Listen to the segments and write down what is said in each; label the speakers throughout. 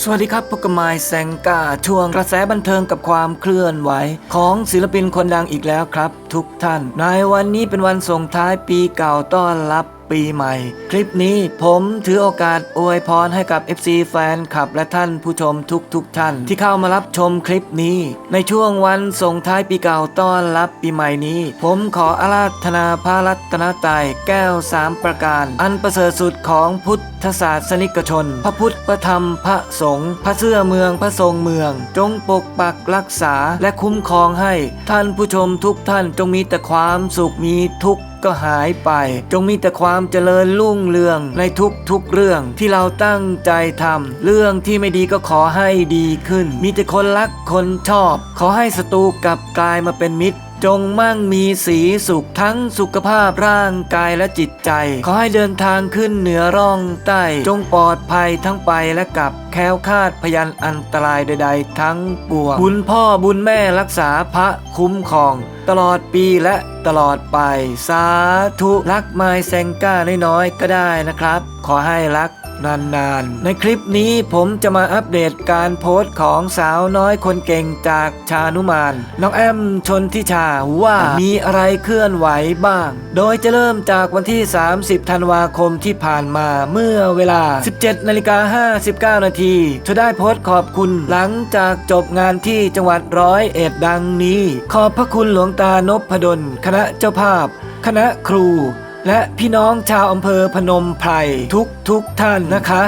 Speaker 1: สวัสดีครับพบกับไมายแซงกาช่วงกระแสบันเทิงกับความเคลื่อนไหว ของศิลปินคนดังอีกแล้วครับ ทุกท่าน ในวันนี้เป็นวันส่งท้ายปีเก่าต้อนรับ ปีใหม่ คลิปนี้ผมถือโอกาสอวยพรให้กับ FC แฟนคลับและท่านผู้ชมทุกทกๆท่าน ที่เข้ามารับชมคลิปนี้ ในช่วงวันส่งท้ายปีเก่าต้อนรับปีใหม่นี้ ผมขออาราธนาพระรัตนตรัยแก้วสามประการ อันประเสริฐสุดของพุทธศาสนิกชน พระพุทธพระธรรมพระสงฆ์พระเสื้อเมืองพระทรงเมือง จงปกปักรักษาและคุ้มครองให้ ท่านผู้ชมทุกท่านจงมีแต่ความสุขมีทุก ก็หายไป จงมีแต่ความเจริญรุ่งเรืองในทุกๆเรื่องที่เราตั้งใจทำเรื่องที่ไม่ดีก็ขอให้ดีขึ้น มีแต่คนรักคนชอบ ขอให้ศัตรูกลับกลายมาเป็นมิตรจงมั่งมีสีสุขทั้งสุขภาพร่างกายและจิตใจ ขอให้เดินทางขึ้นเหนือร่องใต้ จงปลอดภัยทั้งไปและกลับ แคล้วคลาดพยันอันตรายใด ๆ ทั้งปวงบุญพ่อบุญแม่รักษาพระคุ้มครอง ตลอดปีและ ตลอดไป สาธุรักไมายแซงก้าน้อยๆก็ได้นะครับ ขอให้รักนานๆ ในคลิปนี้ผมจะมาอัปเดตการโพสต์ของสาวน้อยคนเก่งจากชานุมาน น้องแอมชนทิชาว่ามีอะไรเคลื่อนไหวบ้าง โดยจะเริ่มจากวันที่ 30 ธันวาคมที่ผ่านมาเมื่อเวลา 17นาฬิกา59 นาทีเธอได้โพสต์ขอบคุณหลังจากจบงานที่จังหวัดร้อยเอ็ดดังนี้ ขอบพระคุณหลวงตานพดลคณะเจ้าภาพ คณะครู และพี่น้องชาวอำเภอพนมไพรทุกทุกท่านนะคะ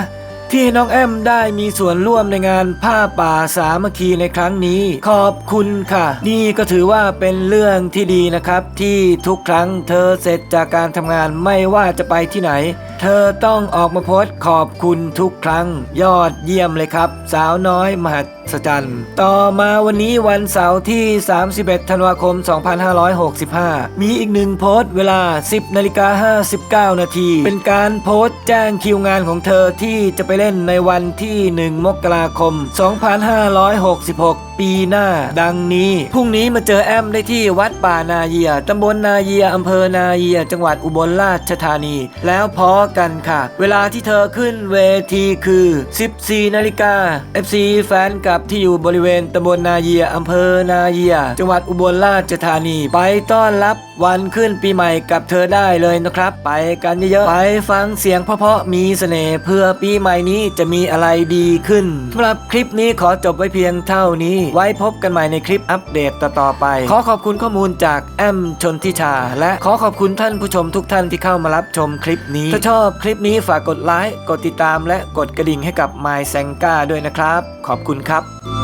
Speaker 1: ที่น้องแอมได้มีส่วนร่วมในงานผ้าป่าสามัคคีในครั้งนี้ ขอบคุณค่ะ นี่ก็ถือว่าเป็นเรื่องที่ดีนะครับ ที่ทุกครั้งเธอเสร็จจากการทำงานไม่ว่าจะไปที่ไหนเธอต้องออกมาโพสต์ขอบคุณทุกครั้ง ยอดเยี่ยมเลยครับ สาวน้อยมหัศจรรย์ ต่อมาวันนี้วันเสาร์ที่ 31 ธันวาคม 2565 มีอีกหนึ่งโพสต์เวลา 10นาฬิกา59 นาที เป็นการโพสต์แจ้งคิวงานของเธอที่จะไปเล่นในวันที่ 1 มกราคม 2566ปีหน้า ดังนี้พรุ่งนี้มาเจอแอมได้ที่วัดป่านาเยียตำบลนาเยียอำเภอนาเยีย จังหวัดอุบลราชธานี แล้วพอกันค่ะ เวลาที่เธอขึ้นเวทีคือ 14 นาฬิกา FC แฟนกลับที่อยู่บริเวณตำบลนาเยียอำเภอนาเยีย จังหวัดอุบลราชธานี ไปต้อนรับวันขึ้นปีใหม่กับเธอได้เลยนะครับ ไปกันเยอะๆไปฟังเสียงเพราะๆมีเสน่ห์เพื่อปีใหม่นี้จะมีอะไรดีขึ้นสำหรับคลิปนี้ขอจบไว้เพียงเท่านี้ ไว้พบกันใหม่ในคลิปอัปเดตต่อๆไป ขอขอบคุณข้อมูลจากแอมชนทิชา และขอขอบคุณท่านผู้ชมทุกท่านที่เข้ามารับชมคลิปนี้ ถ้าชอบคลิปนี้ฝากกดไลค์กดติดตาม และกดกระดิ่งให้กับ My s a n g a ด้วยนะครับ ขอบคุณครับ